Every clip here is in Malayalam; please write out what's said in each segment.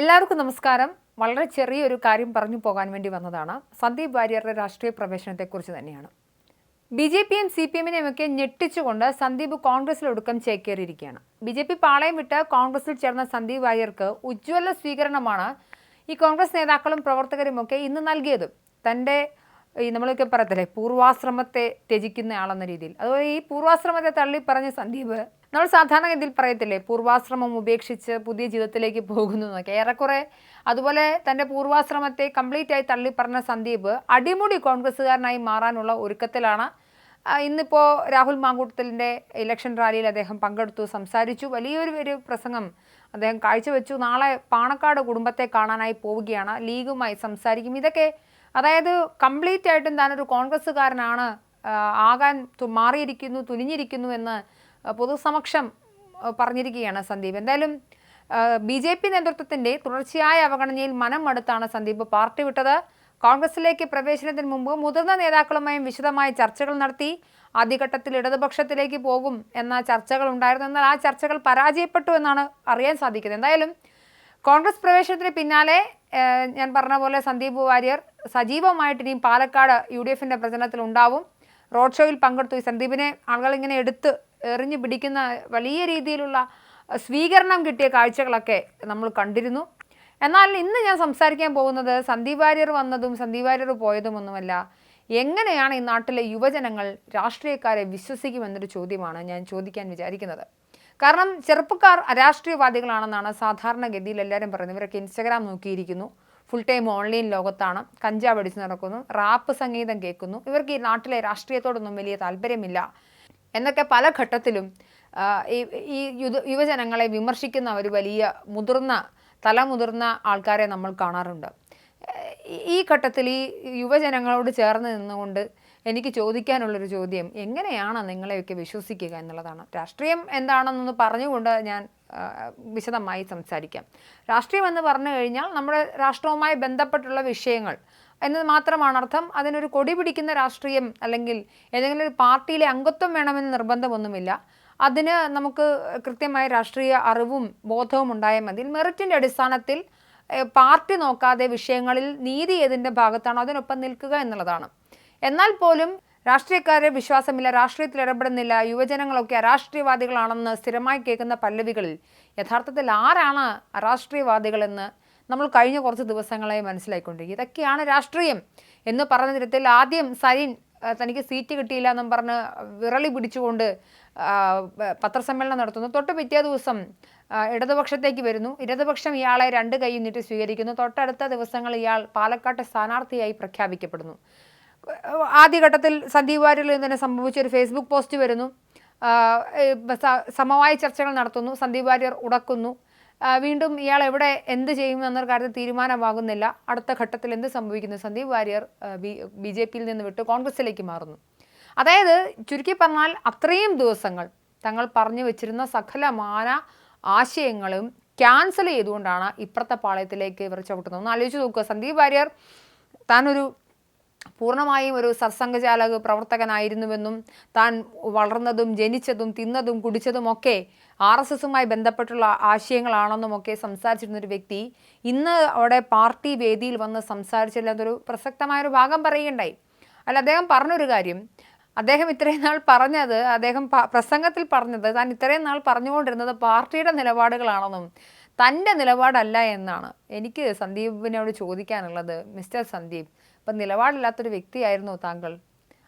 എല്ലാവർക്കും നമസ്കാരം. വളരെ ചെറിയൊരു കാര്യം പറഞ്ഞു പോകാൻ വേണ്ടി വന്നതാണ്. സന്ദീപ് വാര്യരുടെ രാഷ്ട്രീയ പ്രവേശനത്തെക്കുറിച്ച് തന്നെയാണ്. ബി ജെ പിയും സി പി എമ്മിനെയും ഒക്കെ ഞെട്ടിച്ചുകൊണ്ട് സന്ദീപ് കോൺഗ്രസിലൊടുക്കം ചേക്കേറിയിരിക്കുകയാണ്. ബി ജെ പി പാളയം വിട്ട് കോൺഗ്രസിൽ ചേർന്ന സന്ദീപ് വാര്യർക്ക് ഉജ്ജ്വല സ്വീകരണമാണ് ഈ കോൺഗ്രസ് നേതാക്കളും പ്രവർത്തകരും ഒക്കെ ഇന്ന് നൽകിയതും. തന്റെ ഈ നമ്മളൊക്കെ പറയത്തില്ലേ പൂർവാശ്രമത്തെ ത്യജിക്കുന്ന ആളെന്ന രീതിയിൽ. അതുപോലെ ഈ പൂർവാശ്രമത്തെ തള്ളി പറഞ്ഞ സന്ദീപ് നമ്മൾ സാധാരണഗതിയിൽ പറയത്തില്ലേ പൂർവാശ്രമം ഉപേക്ഷിച്ച് പുതിയ ജീവിതത്തിലേക്ക് പോകുന്നു എന്നൊക്കെ. ഏറെക്കുറെ അതുപോലെ തന്റെ പൂർവാശ്രമത്തെ കംപ്ലീറ്റ് ആയി തള്ളി പറഞ്ഞ സന്ദീപ് അടിമുടി കോൺഗ്രസ്സുകാരനായി മാറാനുള്ള ഒരുക്കത്തിലാണ്. ഇന്നിപ്പോൾ രാഹുൽ മാങ്കൂട്ടത്തിലിന്റെ ഇലക്ഷൻ റാലിയിൽ അദ്ദേഹം പങ്കെടുത്തു സംസാരിച്ചു. വലിയൊരു ഒരു പ്രസംഗം അദ്ദേഹം കാഴ്ചവെച്ചു. നാളെ പാണക്കാട് കുടുംബത്തെ കാണാനായി പോവുകയാണ്. ലീഗുമായി സംസാരിക്കും. ഇതൊക്കെ അതായത് കംപ്ലീറ്റ് ആയിട്ടും താനൊരു കോൺഗ്രസ്സുകാരനാണ് ആകാൻ മാറിയിരിക്കുന്നു തുനിഞ്ഞിരിക്കുന്നു എന്ന് പൊതുസമക്ഷം പറഞ്ഞിരിക്കുകയാണ് സന്ദീപ്. എന്തായാലും ബി ജെ പി നേതൃത്വത്തിന്റെ തുടർച്ചയായ അവഗണനയിൽ മനം മടുത്താണ് സന്ദീപ് പാർട്ടി വിട്ടത്. കോൺഗ്രസിലേക്ക് പ്രവേശനത്തിന് മുമ്പ് മുതിർന്ന നേതാക്കളുമായും വിശദമായ ചർച്ചകൾ നടത്തി ആദ്യഘട്ടത്തിൽ ഇടതുപക്ഷത്തിലേക്ക് പോകും എന്ന ചർച്ചകൾ ഉണ്ടായിരുന്നു. എന്നാൽ ആ ചർച്ചകൾ പരാജയപ്പെട്ടു എന്നാണ് അറിയാൻ സാധിക്കുന്നത്. എന്തായാലും കോൺഗ്രസ് പ്രവേശനത്തിന് പിന്നാലെ ഞാൻ പറഞ്ഞ പോലെ സന്ദീപ് വാര്യർ സജീവമായിട്ട് ഇനിയും പാലക്കാട് യു ഡി എഫിന്റെ പ്രചരണത്തിൽ ഉണ്ടാവും റോഡ് ഷോയിൽ പങ്കെടുത്തു ഈ സന്ദീപിനെ ആളുകൾ ഇങ്ങനെ എടുത്ത് എറിഞ്ഞു പിടിക്കുന്ന വലിയ രീതിയിലുള്ള സ്വീകരണം കിട്ടിയ കാഴ്ചകളൊക്കെ നമ്മൾ കണ്ടിരുന്നു. എന്നാൽ ഇന്ന് ഞാൻ സംസാരിക്കാൻ പോകുന്നത് സന്ദീപ് വാര്യർ വന്നതും സന്ദീപ് വാര്യർ പോയതും ഒന്നുമല്ല. എങ്ങനെയാണ് ഈ നാട്ടിലെ യുവജനങ്ങൾ രാഷ്ട്രീയക്കാരെ വിശ്വസിക്കുമെന്നൊരു ചോദ്യമാണ് ഞാൻ ചോദിക്കാൻ വിചാരിക്കുന്നത്. കാരണം ചെറുപ്പക്കാർ അരാഷ്ട്രീയവാദികളാണെന്നാണ് സാധാരണഗതിയിൽ എല്ലാവരും പറയുന്നത്. ഇവരൊക്കെ ഇൻസ്റ്റഗ്രാം നോക്കിയിരിക്കുന്നു. ഫുൾ ടൈം ഓൺലൈൻ ലോകത്താണ്. കഞ്ചാവ് അടിച്ച് നടക്കുന്നു. റാപ്പ് സംഗീതം കേൾക്കുന്നു. ഇവർക്ക് ഈ നാട്ടിലെ രാഷ്ട്രീയത്തോടൊന്നും വലിയ താല്പര്യമില്ല. എന്നൊക്കെ പല ഘട്ടത്തിലും ഈ യുവജനങ്ങളെ വിമർശിക്കുന്ന ഒരു വലിയ മുതിർന്ന തലമുതിർന്ന ആൾക്കാരെ നമ്മൾ കാണാറുണ്ട്. ഈ- ഘട്ടത്തിൽ ഈ യുവജനങ്ങളോട് ചേർന്ന് നിന്നുകൊണ്ട് എനിക്ക് ചോദിക്കാനുള്ളൊരു ചോദ്യം എങ്ങനെയാണ് നിങ്ങളെയൊക്കെ വിശ്വസിക്കുക എന്നുള്ളതാണ്. രാഷ്ട്രീയം എന്താണെന്നൊന്ന് പറഞ്ഞുകൊണ്ട് ഞാൻ വിശദമായി സംസാരിക്കാം. രാഷ്ട്രീയം എന്ന് പറഞ്ഞു കഴിഞ്ഞാൽ നമ്മുടെ രാഷ്ട്രവുമായി ബന്ധപ്പെട്ടുള്ള വിഷയങ്ങൾ എന്നത് മാത്രമാണ് അർത്ഥം. അതിനൊരു കൊടി പിടിക്കുന്ന രാഷ്ട്രീയം അല്ലെങ്കിൽ ഏതെങ്കിലും ഒരു പാർട്ടിയിലെ അംഗത്വം വേണമെന്ന് നിർബന്ധമൊന്നുമില്ല. അതിന് നമുക്ക് കൃത്യമായ രാഷ്ട്രീയ അറിവും ബോധവും ഉണ്ടായാൽ മതി. മെറിറ്റിന്റെ അടിസ്ഥാനത്തിൽ പാർട്ടി നോക്കാതെ വിഷയങ്ങളിൽ നീതി ഏതിന്റെ ഭാഗത്താണോ അതിനൊപ്പം നിൽക്കുക എന്നുള്ളതാണ്. എന്നാൽ പോലും രാഷ്ട്രീയക്കാരെ വിശ്വാസമില്ല രാഷ്ട്രീയത്തിൽ ഇടപെടുന്നില്ല യുവജനങ്ങളൊക്കെ അരാഷ്ട്രീയവാദികളാണെന്ന് സ്ഥിരമായി കേൾക്കുന്ന പല്ലവികളിൽ യഥാർത്ഥത്തിൽ ആരാണ് അരാഷ്ട്രീയവാദികളെന്ന് നമ്മൾ കഴിഞ്ഞ കുറച്ച് ദിവസങ്ങളായി മനസ്സിലായിക്കൊണ്ടിരിക്കും ഇതൊക്കെയാണ് രാഷ്ട്രീയം എന്ന് പറഞ്ഞ തരത്തിൽ ആദ്യം സരിൻ തനിക്ക് സീറ്റ് കിട്ടിയില്ല എന്നും പറഞ്ഞ് വിറളി പിടിച്ചുകൊണ്ട് പത്രസമ്മേളനം നടത്തുന്നു. തൊട്ട് പിറ്റേ ദിവസം ഇടതുപക്ഷത്തേക്ക് വരുന്നു. ഇടതുപക്ഷം ഇയാളെ രണ്ട് കൈ നീട്ടി സ്വീകരിക്കുന്നു. തൊട്ടടുത്ത ദിവസങ്ങൾ ഇയാൾ പാലക്കാട്ടെ സ്ഥാനാർത്ഥിയായി പ്രഖ്യാപിക്കപ്പെടുന്നു. ആദ്യഘട്ടത്തിൽ സന്ദീപ് വാര്യരിൽ തന്നെ സംഭവിച്ച ഒരു ഫേസ്ബുക്ക് പോസ്റ്റ് വരുന്നു. സമവായ ചർച്ചകൾ നടത്തുന്നു. സന്ദീപ് വാര്യർ ഉടക്കുന്നു. വീണ്ടും ഇയാൾ എവിടെ എന്ത് ചെയ്യും എന്നൊരു കാര്യത്തിൽ തീരുമാനമാകുന്നില്ല. അടുത്ത ഘട്ടത്തിൽ എന്ത് സംഭവിക്കുന്നു? സന്ദീപ് വാര്യർ ബി ജെ പിയിൽ നിന്ന് വിട്ട് കോൺഗ്രസിലേക്ക് മാറുന്നു. അതായത് ചുരുക്കി പറഞ്ഞാൽ അത്രയും ദിവസങ്ങൾ തങ്ങൾ പറഞ്ഞു വെച്ചിരുന്ന സകലമാന ആശയങ്ങളും ക്യാൻസൽ ചെയ്തുകൊണ്ടാണ് ഇപ്പുറത്തെ പാളയത്തിലേക്ക് ഇവർ ചവിട്ടുന്നത്. ഒന്ന് ആലോചിച്ച് നോക്കുക. സന്ദീപ് വാര്യർ താനൊരു പൂർണമായും ഒരു സത്സംഗചാലക പ്രവർത്തകനായിരുന്നുവെന്നും താൻ വളർന്നതും ജനിച്ചതും തിന്നതും കുടിച്ചതും ഒക്കെ ആർ എസ് എസുമായി ബന്ധപ്പെട്ടുള്ള ആശയങ്ങളാണെന്നും ഒക്കെ സംസാരിച്ചിരുന്ന ഒരു വ്യക്തി ഇന്ന് അവിടെ പാർട്ടി വേദിയിൽ വന്ന് സംസാരിച്ചില്ലാത്തൊരു പ്രസക്തമായൊരു ഭാഗം പറയുകയുണ്ടായി. അല്ല അദ്ദേഹം പറഞ്ഞൊരു കാര്യം. അദ്ദേഹം ഇത്രയും നാൾ പറഞ്ഞത് അദ്ദേഹം പ്രസംഗത്തിൽ പറഞ്ഞത് താൻ ഇത്രയും നാൾ പറഞ്ഞുകൊണ്ടിരുന്നത് പാർട്ടിയുടെ നിലപാടുകളാണെന്നും തന്റെ നിലപാടല്ല എന്നാണ്. എനിക്ക് സന്ദീപിനോട് ചോദിക്കാനുള്ളത് മിസ്റ്റർ സന്ദീപ് ഇപ്പം നിലപാടില്ലാത്തൊരു വ്യക്തിയായിരുന്നു താങ്കൾ.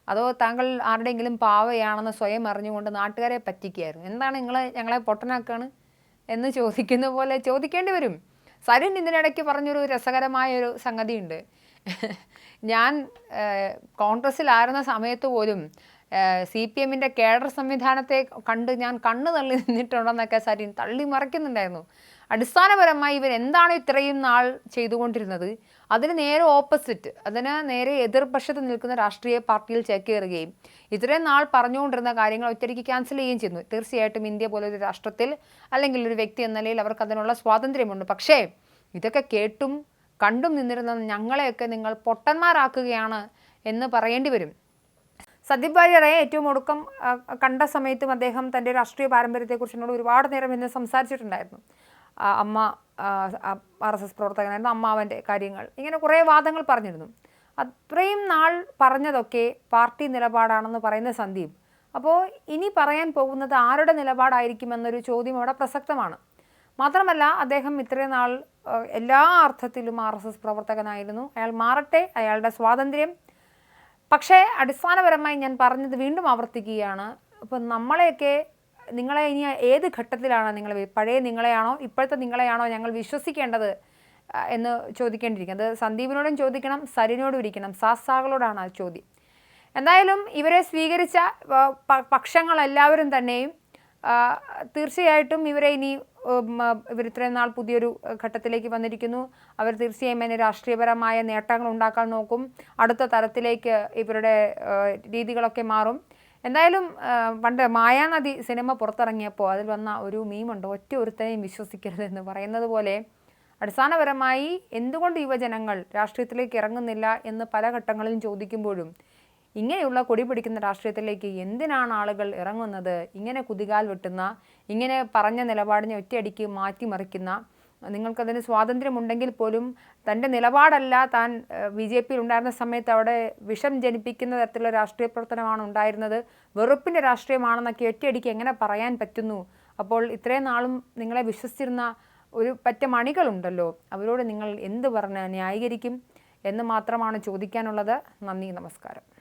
അതോ താങ്കൾ ആരുടെയെങ്കിലും പാവയാണെന്ന് സ്വയം അറിഞ്ഞുകൊണ്ട് നാട്ടുകാരെ പറ്റിക്കുകയായിരുന്നു? എന്താണ് നിങ്ങൾ ഞങ്ങളെ പൊട്ടനാക്കാണ് എന്ന് ചോദിക്കുന്ന പോലെ ചോദിക്കേണ്ടി വരും. സരിൻ ഇതിനിടയ്ക്ക് പറഞ്ഞൊരു രസകരമായൊരു സംഗതിയുണ്ട്. ഞാൻ കോൺഗ്രസ്സിലായിരുന്ന സമയത്ത് പോലും സി പി എമ്മിന്റെ കേഡർ സംവിധാനത്തെ കണ്ട് ഞാൻ കണ്ണു തള്ളി നിന്നിട്ടുണ്ടെന്നൊക്കെ സരിൻ തള്ളി മറയ്ക്കുന്നുണ്ടായിരുന്നു അടിസ്ഥാനപരമായി ഇവർ എന്താണ് ഇത്രയും നാൾ ചെയ്തുകൊണ്ടിരുന്നത്? അതിന് നേരെ ഓപ്പോസിറ്റ് അതിന് നേരെ എതിർപക്ഷത്ത് നിൽക്കുന്ന രാഷ്ട്രീയ പാർട്ടിയിൽ ചേക്കേറുകയും ഇത്രയും നാൾ പറഞ്ഞുകൊണ്ടിരുന്ന കാര്യങ്ങൾ ഒറ്റയ്ക്ക് ക്യാൻസൽ ചെയ്യുകയും ചെയ്യുന്നു. തീർച്ചയായിട്ടും ഇന്ത്യ പോലെ ഒരു രാഷ്ട്രത്തിൽ അല്ലെങ്കിൽ ഒരു വ്യക്തി എന്ന നിലയിൽ അവർക്ക് അതിനുള്ള സ്വാതന്ത്ര്യമുണ്ട്. പക്ഷേ ഇതൊക്കെ കേട്ടും കണ്ടും നിന്നിരുന്ന ഞങ്ങളെയൊക്കെ നിങ്ങൾ പൊട്ടന്മാരാക്കുകയാണ് എന്ന് പറയേണ്ടി വരും. സന്ദീപ് വാര്യറെ ഏറ്റവും ഒടുക്കം കണ്ട സമയത്തും അദ്ദേഹം തന്റെ രാഷ്ട്രീയ പാരമ്പര്യത്തെക്കുറിച്ച് എന്നോട് ഒരുപാട് നേരം ഇന്ന് സംസാരിച്ചിട്ടുണ്ടായിരുന്നു. അമ്മ ആർ എസ് എസ് പ്രവർത്തകനായിരുന്നു അമ്മാവന്റെ കാര്യങ്ങൾ. ഇങ്ങനെ കുറേ വാദങ്ങൾ പറഞ്ഞിരുന്നു. അത്രയും നാൾ പറഞ്ഞതൊക്കെ പാർട്ടി നിലപാടാണെന്ന് പറയുന്ന സന്ദീപ്. അപ്പോൾ ഇനി പറയാൻ പോകുന്നത് ആരുടെ നിലപാടായിരിക്കുമെന്നൊരു ചോദ്യം അവിടെ പ്രസക്തമാണ്. മാത്രമല്ല അദ്ദേഹം ഇത്രയും നാൾ എല്ലാ അർത്ഥത്തിലും ആർ എസ് എസ് പ്രവർത്തകനായിരുന്നു. അയാൾ മാറട്ടെ അയാളുടെ സ്വാതന്ത്ര്യം. പക്ഷേ അടിസ്ഥാനപരമായി ഞാൻ പറഞ്ഞത് വീണ്ടും ആവർത്തിക്കുകയാണ്. ഇപ്പം നമ്മളെയൊക്കെ നിങ്ങളെ ഇനി ഏത് ഘട്ടത്തിലാണ് നിങ്ങൾ പഴയ നിങ്ങളെയാണോ ഇപ്പോഴത്തെ നിങ്ങളെയാണോ ഞങ്ങൾ വിശ്വസിക്കേണ്ടത് എന്ന് ചോദിക്കേണ്ടിയിരിക്കും. അത് സന്ദീപിനോടും ചോദിക്കണം സരിനോടും ഇരിക്കണം. സാസാകളോടാണ് ആ ചോദ്യം. എന്തായാലും ഇവരെ സ്വീകരിച്ച പക്ഷങ്ങളെല്ലാവരും തന്നെയും തീർച്ചയായിട്ടും ഇവരെ ഇനി ഇവർ ഇത്രയും നാൾ പുതിയൊരു ഘട്ടത്തിലേക്ക് വന്നിരിക്കുന്നു. അവർ തീർച്ചയായും അതിന് രാഷ്ട്രീയപരമായ നേട്ടങ്ങൾ ഉണ്ടാക്കാൻ നോക്കും. അടുത്ത തരത്തിലേക്ക് ഇവരുടെ രീതികളൊക്കെ മാറും. എന്തായാലും പണ്ട് മായാനദി സിനിമ പുറത്തിറങ്ങിയപ്പോൾ അതിൽ വന്ന ഒരു മീമുണ്ട് ഒറ്റ ഒരുത്തനെയും വിശ്വസിക്കരുത് എന്ന് പറയുന്നത് പോലെ അടിസ്ഥാനപരമായി എന്തുകൊണ്ട് യുവജനങ്ങൾ രാഷ്ട്രീയത്തിലേക്ക് ഇറങ്ങുന്നില്ല എന്ന് പല ഘട്ടങ്ങളിലും ചോദിക്കുമ്പോഴും ഇങ്ങനെയുള്ള കൊടി പിടിക്കുന്ന രാഷ്ട്രീയത്തിലേക്ക് എന്തിനാണ് ആളുകൾ ഇറങ്ങുന്നത്? ഇങ്ങനെ കുതികാൽ വെട്ടുന്ന ഇങ്ങനെ പറഞ്ഞ നിലപാടിനെ ഒറ്റയടിക്ക് മാറ്റിമറിക്കുന്ന നിങ്ങൾക്കതിന് സ്വാതന്ത്ര്യമുണ്ടെങ്കിൽ പോലും തന്റെ നിലപാടല്ല താൻ ബി ജെ പിയിൽ ഉണ്ടായിരുന്ന സമയത്ത് അവിടെ വിഷം ജനിപ്പിക്കുന്ന തരത്തിലുള്ള രാഷ്ട്രീയ പ്രവർത്തനമാണ് ഉണ്ടായിരുന്നത്. വെറുപ്പിന്റെ രാഷ്ട്രീയമാണെന്നൊക്കെ ഒറ്റയടിക്ക് എങ്ങനെ പറയാൻ പറ്റുന്നു? അപ്പോൾ ഇത്രയും നാളും നിങ്ങളെ വിശ്വസിച്ചിരുന്ന ഒരു പറ്റ മണികളുണ്ടല്ലോ. അവരോട് നിങ്ങൾ എന്ത് പറഞ്ഞ് ന്യായീകരിക്കും എന്ന് മാത്രമാണ് ചോദിക്കാനുള്ളത്. നന്ദി നമസ്കാരം.